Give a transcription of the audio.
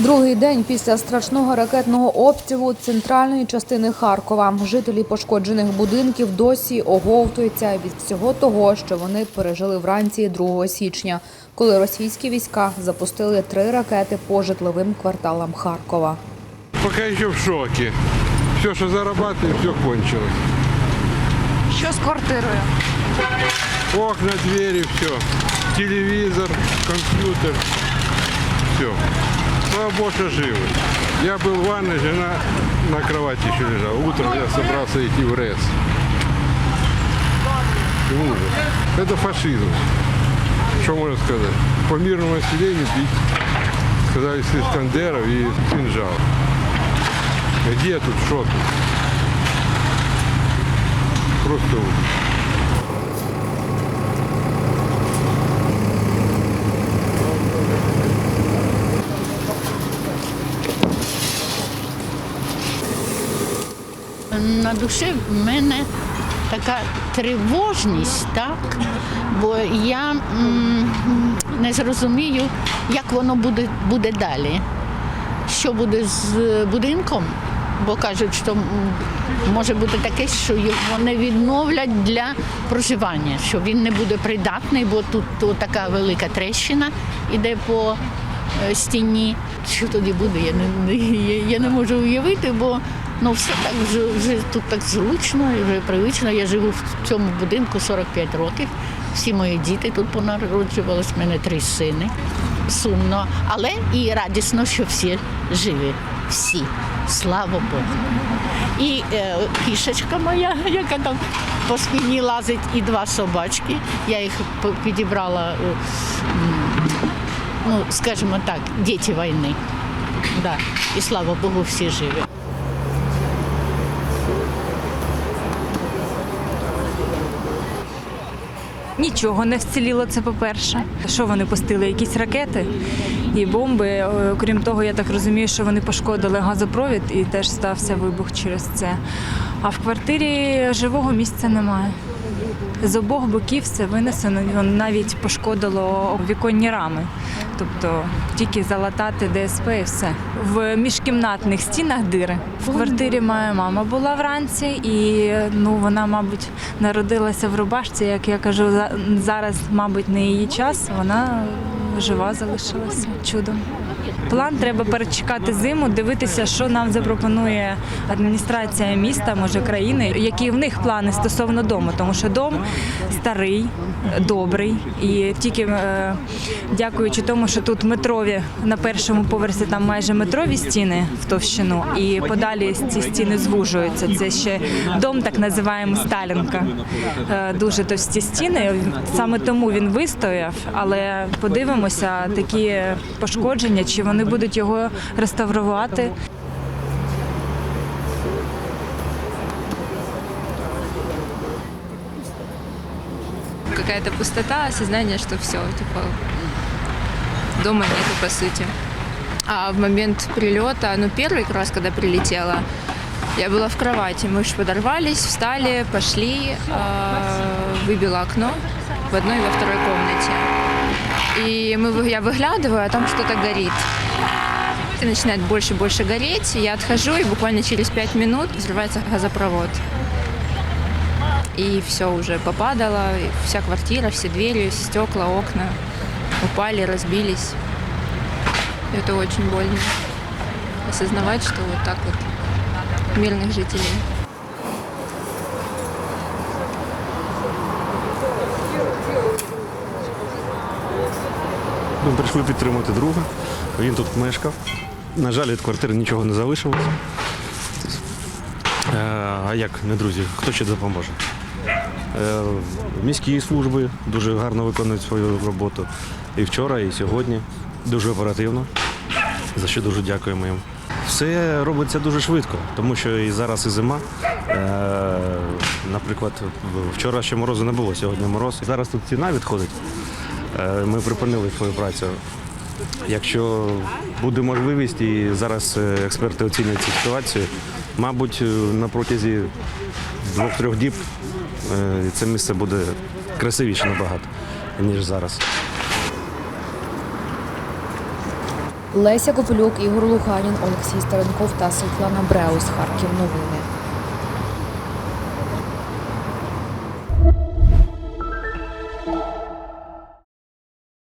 Другий день після страшного ракетного обстрілу центральної частини Харкова жителі пошкоджених будинків досі оговтуються від всього того, що вони пережили вранці 2 січня, коли російські війська запустили три ракети по житловим кварталам Харкова. Пока еще в шоке. Все, что зарабатывали, все кончилось. Що з квартирою? Окна, двери, все. Телевизор, компьютер. Все. Слава Богу, живы. Я был в ванной, жена на кровати еще лежала. Утром я собрался идти в РЭС. Ужас. Это фашизм. Что можно сказать? По мирному населению бить. Сказали, с Искандеров и кинжал. Где тут, что тут? Просто ужас. На душі в мене така тривожність, так? бо я м, не зрозумію, як воно буде, буде далі. Що буде з будинком? Бо кажуть, що може бути таке, що його не відновлять для проживання, що він не буде придатний, бо тут то така велика трещина іде по е, стіні. Що тоді буде, я не, я, я не можу уявити, бо ну все так вже, вже тут так зручно вже привично. Я живу в цьому будинку 45 років. Всі мої діти тут понароджувались, в мене три сини. Сумно, але і радісно, що всі живі. Всі. Слава Богу. І е, кішечка моя, яка там по спині лазить, і два собачки. Я їх підібрала, ну, скажімо так, діти війни. Да. І слава Богу, всі живі. Нічого не вціліло, це по-перше. Що вони пустили? Якісь ракети і бомби. Крім Окрім того, я так розумію, що вони пошкодили газопровід і теж стався вибух через це. А в квартирі живого місця немає. З обох боків все винесено, навіть пошкодило віконні рами. Тобто тільки залатати ДСП і все. В міжкімнатних стінах дири. В квартирі моя мама була вранці, і ну вона, мабуть, народилася в рубашці. Як я кажу, за- зараз, мабуть, не її час. Вона жива залишилася чудом. План треба перечекати зиму, дивитися, що нам запропонує адміністрація міста, може країни, які в них плани стосовно дому, тому що дом старий, добрий, і тільки е, дякуючи тому, що тут метрові на першому поверсі там майже метрові стіни в товщину, і подалі ці стіни звужуються. Це ще дом, так називаємо Сталінка. Е, Дуже товсті стіни. Саме тому він вистояв, але подивимося, такі пошкодження, чи вони будуть його реставрувати. какая-то пустота, осознание, что все, типа, дома нету, по сути. А в момент прилета, ну, первый раз, когда прилетела, я была в кровати. Мы же подорвались, встали, пошли, э, выбила окно в одной и во второй комнате. И мы, я выглядываю, а там что-то горит. И начинает больше и больше гореть. Я отхожу, и буквально через пять минут взрывается газопровод. И все уже попадало, вся квартира, все двери, стекла, окна упали, разбились. Это очень больно. Осознавать, что вот так вот мирных жителей Ми прийшли підтримати друга. Він тут мешкав. На жаль, від квартири нічого не залишилось. Е, А як не друзі? Хто ще допоможе? Е, Міські служби дуже гарно виконують свою роботу. І вчора, і сьогодні. Дуже оперативно, за що дуже дякуємо їм. Все робиться дуже швидко, тому що і зараз і зима. Е, Наприклад, вчора ще морозу не було, сьогодні мороз. Зараз тут ціна відходить. Е, Ми припинили свою працю. Якщо буде можливість, і зараз е, експерти оцінять цю ситуацію, мабуть, е, на протязі двох-трьох діб це місце буде красивіше набагато, ніж зараз. Леся Копилюк, Ігор Луханін, Олексій Старенков та Світлана Бреус. Харків. Новини.